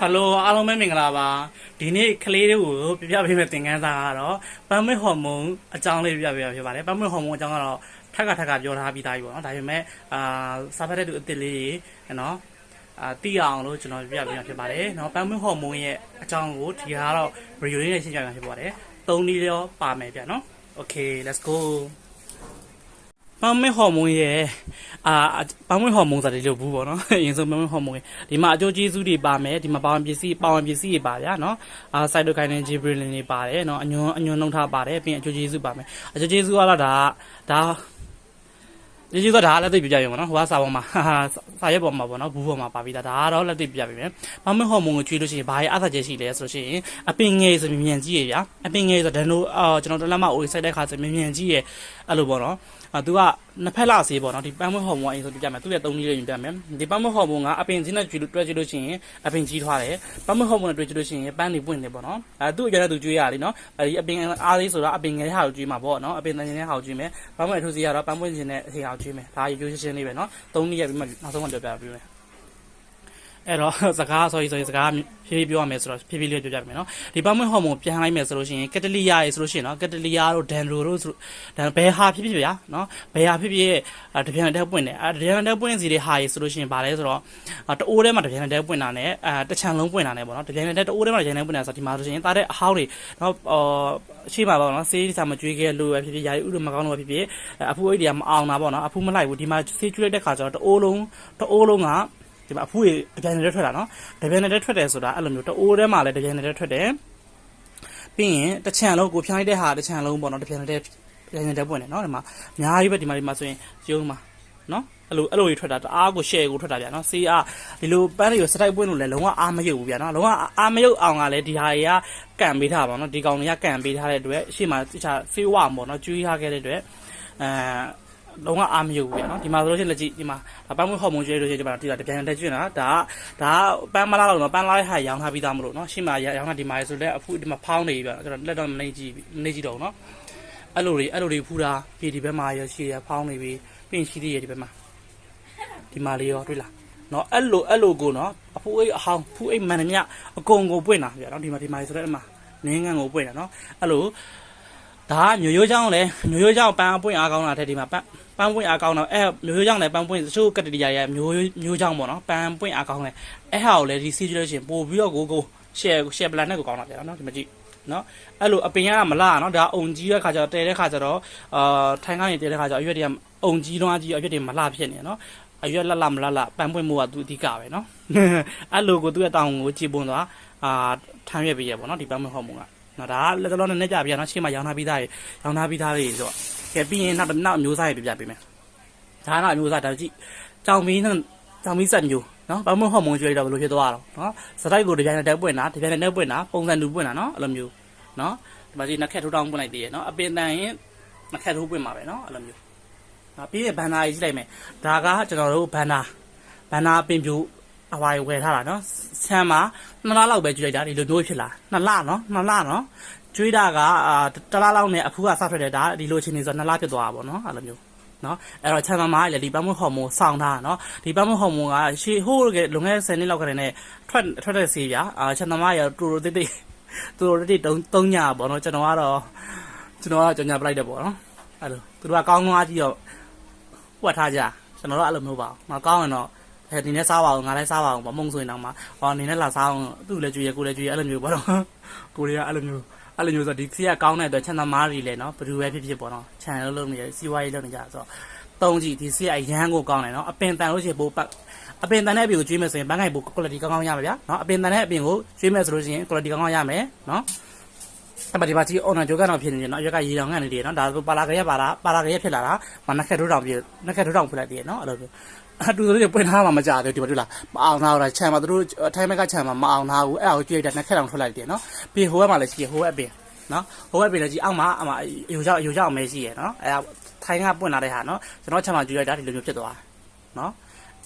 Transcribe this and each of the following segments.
ဟယ်လိုအားလုံးပဲမင်္ဂလာပါဒီနေ့ကလေးတွေကိုပြပြပေးမယ့်သင်ခန်းစာကတော့ပန်းမွေးဟော်မုန်းအကြောင်းလေးပြပြပေးတာဖြစ်ပါတယ်ပန်းမွေးဟော်မုန်းအကြောင်းကတော့ထက်ကထက်ကပြောထားပြီးသားပြီပေါ့နော်ဒါပေမဲ့အာစာဖတ်တဲ့သူအစ်စ်လေးတွေနော်အာတိအောင်လို့ကျွန်တော်ပြပြပေးတာဖြစ်ပါတယ်နော်ပန်းမွေးဟော်မုန်းရဲ့အကြောင်းကိုဒီဟာကတော့ဗီဒီယိုလေးနဲ့ရှင်းပြမှာဖြစ်ပါတယ်သုံးနည်းရောပါမယ်ဗျနော် Okay let's go ပန်းမွေးဟော်မုန်းရဲ့အာပန်းမွေးဟော်မုန်းဆိုတာဒီလိုဘူးပေါ့နော်အရင်ဆုံးပန်းမွေးဟော်မုန်းရဲ့ဒီမှာအကျိုးကျေးဇူးတွေပါမယ်ဒီမှာပါဝင်ပစ္စည်းပါဝင်ပစ္စည်းတွေပါဗျာနော်အာစိုက်တိုကိုင်းနဲ့ဂျီဘရလင်တွေပါတယ်နော်အညွန်အညွန်နှုံထားပါတယ်ပြီးရင်အကျိုးကျေးဇူးပါမယ်အကျိုးကျေးဇူးကတော့ဒါဒါ ဒီကျေးဇူးတော့ဒါလည်းသိပြပြရင်ပေါ့နော်ဟိုကစာပေါ်မှာဟာဟာစာရွက်ပေါ်မှာပေါ့နော်ဘူးပေါ်မှာပါပြီးသားဒါကတော့လက်သိပြပြပြီမယ်ပန်းမွေးဟော်မုန်းကိုကျွေးလို့ရှိရင်ဘာရဲ့အသက်ကျရှိလဲဆိုလို့ရှိရင်အပင်ငယ်ဆိုမြင်မြန်ကြီးရဗျာအပင်ငယ်ဆိုဒန်နိုအာကျွန်တော်တလက်မအိုးစိုက်တဲ့ခါဆိုမြင်မြန်ကြီးရအဲ့လိုပေါ့နော်အာသူကနှစ်ဖက်လာစေးပေါ့နော်ဒီပန်းမွေးဟော်မုန်းအရင်ဆိုပြပြမယ်သူ့ရဲ့သုံးနည်းလေးရင်ပြမယ်ဒီပန်းမွေးဟော်မုန်းကအပင်ကြီးနဲ့ကျွေးလို့တွဲကျွေးလို့ရှိရင်အပင်ကြီးထွားတယ်ပန်းမွေးဟော်မုန်းနဲ့တွဲကျွေးလို့ရှိရင်ပန်းတွေပွင့်တယ်ပေါ့နော်အဲသူ့အကြတဲ့သူကျွေးရလीနော်အဲဒီအပင်အားသေးဆိုတာအပင်ငယ်တဲ့ဟာကိုကျွေးမှာပေါ့နော်အပင်တန်နေတဲ့ဟာကိုကျွေးမယ်ပန်းမွေးအထူးစီကတော့ပန်းပွင့်ခြင်းနဲ့အစီဟာကိုကျွေးမယ်ဒါရိုးရိုးရှင်းရှင်းလေးပဲနော်သုံးနည်းရပြီးမှနောက်ဆုံးမှပြောပြပေးမယ် အဲ့တော့စကား sorry sorry စကားဖြည်းဖြည်းပြောရမယ်ဆိုတော့ဖြည်းဖြည်းလေးပြောပြပေးမယ်နော်ဒီပတ်မွေးဟော်မုန်းပြန်လိုက်မယ်ဆိုလို့ရှိရင်ကက်တလီယာရေဆိုလို့ရှိရင်နော်ကက်တလီယာတို့ဒန်ရိုတို့ဆိုဒန်ဘယ်ဟာဖြစ်ဖြစ်ဗျာနော်ဘယ်ဟာဖြစ်ဖြစ်အဲတပြန်တက်ပွင့်တယ်အဲတပြန်တက်ပွင့်စီတွေဟာရေဆိုလို့ရှိရင်ဗာလဲဆိုတော့အဲတအိုးထဲမှာတပြန်တက်ပွင့်တာနဲ့အဲတချံလုံးပွင့်တာနဲ့ပေါ့နော်တပြန်တက်တအိုးထဲမှာတပြန်တက်ပွင့်တာဆိုတော့ဒီမှာဆိုရှင်တာတဲ့အဟောင်းတွေနော်အော်ရှိမှာပေါ့နော်ဆေးစာမကျွေးခဲ့လို့ပဲဖြစ်ဖြစ်ယာရီဥဒမကောင်းလို့ပဲဖြစ်ဖြစ်အဖူအိတ်တွေကမအောင်တာပေါ့နော်အဖူမလိုက်ဘူးဒီမှာဆေးကျွေးတဲ့ခါကျတော့တအိုးလုံးတအိုးလုံးက ဒီမှာအဖူးကြီးတပြန်နဲ့ထွက်တာနော်တပြန်နဲ့ထွက်တယ်ဆိုတာအဲ့လိုမျိုးတအိုးထဲမှာလည်းတပြန်နဲ့ထွက်တယ်ပြီးရင်တစ်ချံလုံးကိုဖြိုင်းတဲ့ဟာတစ်ချံလုံးပေါ့နော်တပြန်နဲ့ပြန်နဲ့ပွင့်တယ်နော်ဒီမှာအများကြီးပဲဒီမှာဒီမှာဆိုရင်ရုံးမှာနော်အဲ့လိုအဲ့လိုကြီးထွက်တာတအားကို share ကိုထွက်တာဗျာနော်စီအားဒီလိုပန်းတွေကိုစတိုက်ပွင့်လို့လည်းလုံးဝအားမရုပ်ဘူးဗျာနော်လုံးဝအားမရုပ်အောင်ကလည်းဒီဟာတွေကကန်ပေးထားပါတော့နော်ဒီကောင်တွေကကန်ပေးထားတဲ့အတွက်ရှေ့မှာတခြားဖေးဝပေါ့နော်ကျွေးထားခဲ့တဲ့အတွက်အဲ လုံးဝအားမရုပ်ဘူးဗျာနော်ဒီမှာဆိုလို့ရှိရင်လက်ကြည့်ဒီမှာပန်းမွေးဟော်မုန်းကျွေးလို့ရှိရင်ဒီမှာဒီကတပြန်တက်ကျွင်းတာဒါကဒါကပန်းမလားလို့နော်ပန်းလားတဲ့ဟာရောင်းထားပြီးသားမလို့နော်ရှေ့မှာရောင်းတာဒီမှာဆိုလည်းအခုဒီမှာဖောင်းနေပြီဗျာကျွန်တော်လက်တော့မနေကြည့်မနေကြည့်တော့ဘူးနော်အဲ့လိုတွေအဲ့လိုတွေဖူးတာပြီးဒီဘက်မှာရရှိရဖောင်းနေပြီပြီးရင်ရှိသေးရဒီဘက်မှာဒီမှာလေးရောတွေ့လားနော်အဲ့လိုအဲ့လိုကိုနော်အဖူးအိတ်အဟောင်းဖူးအိတ်မန်မြအကုန်ကိုပွင့်တာဗျာနော်ဒီမှာဒီမှာဆိုတော့အမနင်းငံကိုပွင့်တာနော်အဲ့လို ဒါကမျိုးရိုးချောင်းလဲမျိုးရိုးချောင်းပန်းအပွင့်အားကောင်းတာတဲ့ဒီမှာပန်းပန်းပွင့်အားကောင်းတော့အဲမျိုးရိုးချောင်းလဲပန်းပွင့်တချို့ကတရီယာရဲ့မျိုးမျိုးချောင်းပေါ့နော်ပန်းပွင့်အားကောင်းလဲအဲဟာကိုလဲဒီစီးကြလို့ရှိရင်ပို့ပြီးတော့ကိုကို share share plan နဲ့ကိုကောင်းတာဗျာနော်ဒီမှာကြည့်နော်အဲ့လိုအပင်ကမလာနော်ဒါအုံကြီးတဲ့ခါကျတော့တဲတဲ့ခါကျတော့အာထိုင်ကနေတဲတဲ့ခါကျတော့အရွက်တွေကအုံကြီးတော့အကြီးအရွက်တွေမလာဖြစ်နေနော်အရွက်လက်လက်မလက်လက်ပန်းပွင့်မှုကသူအဓိကပဲနော်အဲ့လိုကိုသူ့ရဲ့တောင်းကိုကြည်ပွန်သွားအာထမ်းရွက်ပေးရပေါ့နော်ဒီပန်းပွင့်ဟော်မုန်းက နော်ဒါလက်တော်နဲ့နဲ့ကြပြနော်ရှေ့မှာရောင်းထားပြီးသားရေရောင်းထားပြီးသားတွေဆိုတော့ကဲပြီးရင်နောက်နောက်အမျိုးသားတွေပြပြပေးမယ်ဒါကတော့အမျိုးသားဒါကြည့်ကြောင်မီးနဲ့ကြောင်မီးဆက်မျိုးနော်ဘာမှဟော်မုန်းကျွေးတော့ဘယ်လိုဖြစ်သွားတော့နော်စတိုက်ကိုတပြိုင်နက်တည်းပွင့်တာတပြိုင်နက်တည်းပွင့်တာပုံစံတူပွင့်တာနော်အဲ့လိုမျိုးနော်ဒီမှာဒီနှက်ခက်ထိုးတောင်းပွင့်လိုက်သေးရနော်အပင်တန်ရင်နှက်ခက်ထိုးပွင့်မှာပဲနော်အဲ့လိုမျိုးနော်ပြီးရင်ဘန်နာကြီးကြည့်လိုက်မယ်ဒါကကျွန်တော်တို့ဘန်နာဘန်နာအပင်ပြူ အဝိုင်ဝယ်ထားတာနော်ဆမ်းမှာနှစ်လလောက်ပဲကျွေးလိုက်တာဒီလိုမျိုးဖြစ်လာနှစ်လနော်နှစ်လနော်ကျွေးတာကအာတလားလောက်နဲ့အဖူးကစထွက်တယ်ဒါဒီလိုချင်းနေဆိုနှစ်လဖြစ်သွားတာပေါ့နော်အဲ့လိုမျိုးနော်အဲ့တော့ချမ်းသာမားလည်းဒီပန်းမွေးဟော်မုန်းစောင်းထားနော်ဒီပန်းမွေးဟော်မုန်းကရှေးဟိုးကလွန်ခဲ့တဲ့10နှစ်လောက်ကတည်းကထွက်ထွက်တဲ့ဆေးပြအာချမ်းသာမားရတူတူတိတ်တိတ်တူတူတိတ်တုံးတုံးညာပေါ့နော်ကျွန်တော်ကတော့ကျွန်တော်ကကြောင်ညာပလိုက်တယ်ပေါ့နော်အဲ့လိုသူတို့ကကောင်းကောင်းအားကြီးတော့ဝတ်ထားကြကျွန်တော်တို့အဲ့လိုမျိုးပါမကောင်းရင်တော့ အဲဒီနေ့စားပါအောင်ငါလည်းစားပါအောင်ပေါ့မုံဆိုရင်တော့မှဟောနေနဲ့လာစားအောင်သူ့လည်းကြွေရကိုလည်းကြွေရအဲ့လိုမျိုးပေါ့နော်ကိုရီးယားအဲ့လိုမျိုးအဲ့လိုမျိုးဆိုဒီစီကကောင်းတဲ့အတွက်ချမ်းသာမားတွေလည်းနော်ဘယ်သူပဲဖြစ်ဖြစ်ပေါ့နော်ခြံလုံးလုံးနေစီဝါရေးလုံးနေကြဆိုတော့တုံးကြည့်ဒီစီကအရန်ကိုကောင်းတယ်နော်အပင်တန်လို့ရှိရင်ပိုပတ်အပင်တန်တဲ့အပြင်ကိုကျွေးမယ်ဆိုရင်ဘန်းကိုင်ပို quality ကောင်းကောင်းရမှာဗျာနော်အပင်တန်တဲ့အပြင်ကိုကျွေးမယ်ဆိုလို့ရှိရင် quality ကောင်းကောင်းရမယ်နော်အဲ့မဒီပါကြီး owner ဂျိုကတော့ဖြစ်နေတယ်နော်အရွက်ကရေတောင်ငတ်နေတယ်နော်ဒါဆိုပါလာကရက်ပါလာပါလာကရက်ဖြစ်လာတာမနက်ခက်ထိုးတောင်ပြနက်ခက်ထိုးတောင်ဖြစ်လိုက်တယ်နော်အဲ့လိုမျိုး အတူတူတွေပွင့်ထားမှမကြသေးဘူးဒီမှာတွေ့လားမအောင်ထားတော့ခြံမှာတို့အထိုင်းဘက်ကခြံမှာမအောင်ထားဘူးအဲ့ဒါကိုကြည့်လိုက်တာနက်ခက်တောင်ထွက်လိုက်တယ်နော်ပြီးဟိုဘက်မှာလည်းရှိဟိုဘက်အပြင်နော်ဟိုဘက်ပြင်လည်းကြီးအောက်မှာအမယူကြောက်ယူကြောက်အမဲရှိရယ်နော်အဲထိုင်းကပွင့်လာတဲ့ဟာနော်ကျွန်တော်ချက်မှကြည့်လိုက်တာဒီလိုမျိုးဖြစ်သွားနော်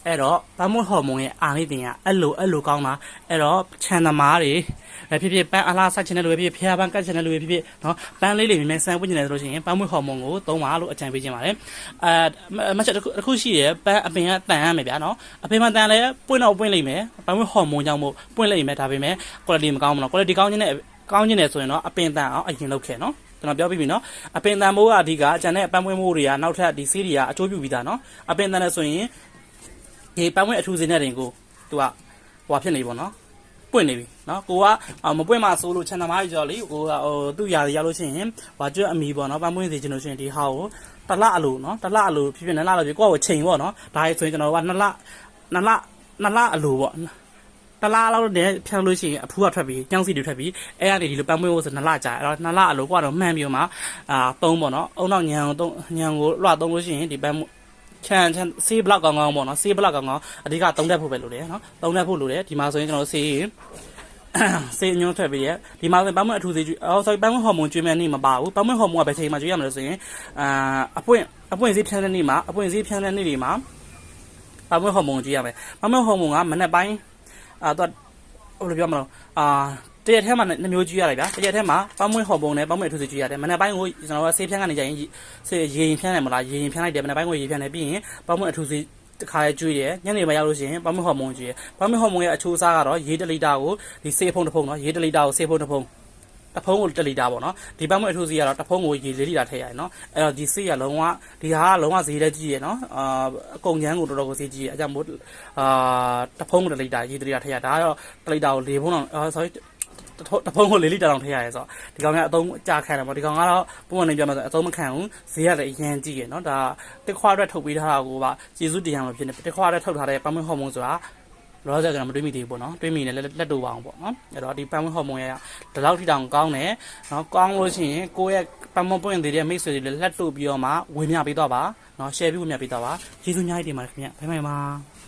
အဲ့တော့ပန်းမွေးဟော်မုန်းရဲ့အာနိသင်ကအဲ့လိုအဲ့လိုကောင်းတာအဲ့တော့ခြံသမားတွေပဲဖြစ်ဖြစ်ပန်းအလားဆက်ချင်တဲ့လူပဲဖြစ်ဖြစ်ဖျားပန်းကတ်ချင်တဲ့လူပဲဖြစ်ဖြစ်နော်ပန်းလေးလေးမြင်မြင်ဆန်ပွင့်ချင်တယ်ဆိုလို့ရှိရင်ပန်းမွေးဟော်မုန်းကိုသုံးပါလို့အကြံပေးချင်ပါတယ်အဲမချက်တစ်ခုတစ်ခုရှိတယ်ပန်းအပင်ကတန်ရမယ်ဗျာနော်အပင်မှာတန်လဲပွင့်တော့ပွင့်လိမ့်မယ်ပန်းမွေးဟော်မုန်းကြောင့်မို့ပွင့်လိမ့်မယ်ဒါပေမဲ့ quality မကောင်းဘူးနော် quality ကောင်းခြင်းနဲ့ကောင်းခြင်းနဲ့ဆိုရင်တော့အပင်တန်အောင်အရင်လုပ်ခဲ့နော်ကျွန်တော်ပြောပြပြီနော်အပင်တန်မိုးကအဓိကကျန်တဲ့ပန်းပွင့်မိုးတွေကနောက်ထပ်ဒီဆေးတွေကအကျိုးပြုပြီးသားနော်အပင်တန်နဲ့ဆိုရင် ဒီပန်းပွင့်အထူးစင်းတဲ့တင်ကိုသူကဟွာဖြစ်နေပြီပေါ့နော်ပွင့်နေပြီနော်ကိုကမပွင့်မှဆိုလို့ချန်သမားကြီးကြော်လေကိုကဟိုသူ့ຢာရောက်လို့ရှိရင်ဟွာကျွတ်အမီပေါ့နော်ပန်းပွင့်စီချင်လို့ရှိရင်ဒီဟာကိုတလအလိုနော်တလအလိုဖြစ်ဖြစ်နှစ်လလိုဖြစ်ကိုကကိုချိန်ပေါ့နော်ဒါဆိုရင်ကျွန်တော်ကနှစ်လနှစ်လနှစ်လအလိုပေါ့တလားလောက်နဲ့ဖြန်းလို့ရှိရင်အဖူးကထွက်ပြီးကြောင်းစီတွေထွက်ပြီးအဲကနေဒီလိုပန်းမွေးဖို့ဆိုနှစ်လကြာအဲ့တော့နှစ်လအလိုကတော့မှန်ပြီးတော့မှအာသုံးပေါ့နော်အုံတော့ညံကိုသုံးညံကိုလွှတ်သုံးလို့ရှိရင်ဒီပန်း ချန်ချန်ဆေးဘလောက်ကောင်းကောင်းပေါ့နော်ဆေးဘလောက်ကောင်းကောင်းအဓိကသုံးတတ်ဖို့ပဲလိုတယ်နော်သုံးတတ်ဖို့လိုတယ်ဒီမှာဆိုရင်ကျွန်တော်ဆေးဆေးညွှန်းထွက်ပြီးရဒီမှာဆိုပန်းမွေးအထူးဆေးကျွေးအော် sorry ပန်းမွေးဟော်မုန်ကျွေးမဲ့နေ့မပါဘူးပန်းမွေးဟော်မုန်ကဘယ်ချိန်မှာကျွေးရမလဲဆိုရင်အာအပွင့်အပွင့်ဆေးဖြန်းတဲ့နေ့မှာအပွင့်ဆေးဖြန်းတဲ့နေ့တွေမှာပန်းမွေးဟော်မုန်ကျွေးရမယ်ပန်းမွေးဟော်မုန်ကမနေ့ပိုင်းအာတော့ဟိုလိုပြောမလို့အာ တရက်ထဲမှာနှစ်မျိုးကြည့်ရတယ်ဗျာတရက်ထဲမှာပန်းမွေးဟော်ပုံနဲ့ပန်းမွေးအထူးစီကြည့်ရတယ်မနေ့ပိုင်းကိုကျွန်တော်ကဆေးဖြန်းကနေကြရင်ဆေးရေရင်ဖြန်းတယ်မလားရေရင်ဖြန်းလိုက်တယ်မနေ့ပိုင်းကိုရေဖြန်းတယ်ပြီးရင်ပန်းမွေးအထူးစီတစ်ခါရဲကျွေးတယ်ညနေမှရောက်လို့ရှိရင်ပန်းမွေးဟော်မုန်းကျွေးတယ်ပန်းမွေးဟော်မုန်းရဲ့အချိုးအစားကတော့ရေ1လီတာကိုဒီဆေးဖုံးတစ်ဖုံးနော်ရေ1လီတာကိုဆေးဖုံးတစ်ဖုံးတစ်ဖုံးကို1လီတာပေါ့နော်ဒီပန်းမွေးအထူးစီကတော့တစ်ဖုံးကိုရေ4လီတာထည့်ရတယ်နော်အဲ့တော့ဒီဆေးကလုံးဝဒီဟာကလုံးဝဈေးတက်ကြီးရယ်နော်အာအကုန်ချမ်းကိုတော်တော်ကိုဈေးကြီးရယ်အကြောင်းမို့အာတစ်ဖုံးကို1လီတာရေ1လီတာထည့်ရဒါကတော့1လီတာကို4ဖုံးတော့အာ sorry တဖုံးကို၄လီတာတောင်ထည့်ရတယ်ဆိုတော့ဒီကောင်ကအသုံးကြာခံတယ်ပေါ့ဒီကောင်ကတော့ပုံမှန်နေပြမှာဆိုအသုံးမခံဘူးဈေးကလည်းအရန်ကြီးရယ်နော်ဒါတစ်ခွာအတွက်ထုတ်ပေးထားတာကိုကကျေစုတရားမဖြစ်နေတစ်ခွာအတွက်ထုတ်ထားတဲ့ပန်းမွေးဟော်မုန်းဆိုတာလောဆယ်ကျွန်တော်မတွေးမိသေးဘူးပေါ့နော်တွေးမိနေလက်လက်တူပါအောင်ပေါ့နော်အဲ့တော့ဒီပန်းမွေးဟော်မုန်းရဲ့ဒီလောက်ထိတောင်ကောင်းတယ်နော်ကောင်းလို့ရှိရင်ကိုယ့်ရဲ့ပန်းမွေးပွင့်သေးတဲ့မိတ်ဆွေတွေလည်းလက်တူပြီးတော့မှဝေမျှပေးတော့ပါနော် share ပြီးဝေမျှပေးတော့ပါကျေးဇူးအများကြီးတင်ပါတယ်ခင်ဗျဘိုင်ဘိုင်ပါ